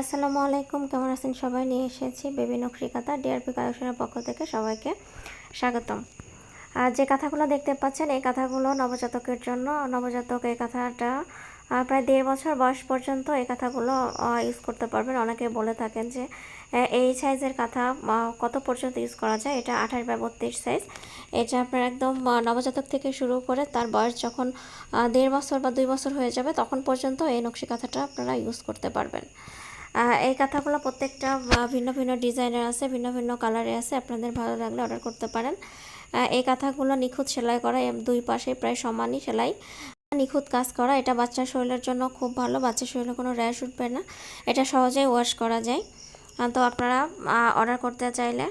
আসসালামু আলাইকুম, কেমন আছেন সবাই? নিয়ে এসেছি বেবি নকশি কাঁথা, ডিআরপি কালেকশনের পক্ষ থেকে সবাইকে স্বাগতম। আর যে কাঁথাগুলো দেখতে পাচ্ছেন, এই কাঁথাগুলো নবজাতকের জন্য। নবজাতক এই কাঁথাটা প্রায় দেড় বছর বয়স পর্যন্ত এই কাঁথাগুলো ইউজ করতে পারবেন। অনেকে বলে থাকেন যে এই সাইজের কাঁথা কত পর্যন্ত ইউজ করা যায়? এটা আঠাশ বাই বত্রিশ সাইজ এটা আপনার একদম নবজাতক থেকে শুরু করে তার বয়স যখন দেড় বছর বা দুই বছর হয়ে যাবে, তখন পর্যন্ত এই নকশি কাঁথাটা আপনারা ইউজ করতে পারবেন। এই কাঁথাগুলো প্রত্যেকটা ভিন্ন ভিন্ন ডিজাইনের আছে, ভিন্ন ভিন্ন কালারে আছে, আপনাদের ভালো লাগলে অর্ডার করতে পারেন। এই কাঁথাগুলো নিখুঁত সেলাই করা দুই পাশে প্রায় সমানই সেলাই। নিখুঁত কাজ করা, এটা বাচ্চার শরীরের জন্য খুব ভালো বাচ্চা শরীরে কোনো র্যাশ উঠবে না। এটা সহজেই ওয়াশ করা যায়। তো আপনারা অর্ডার করতে চাইলে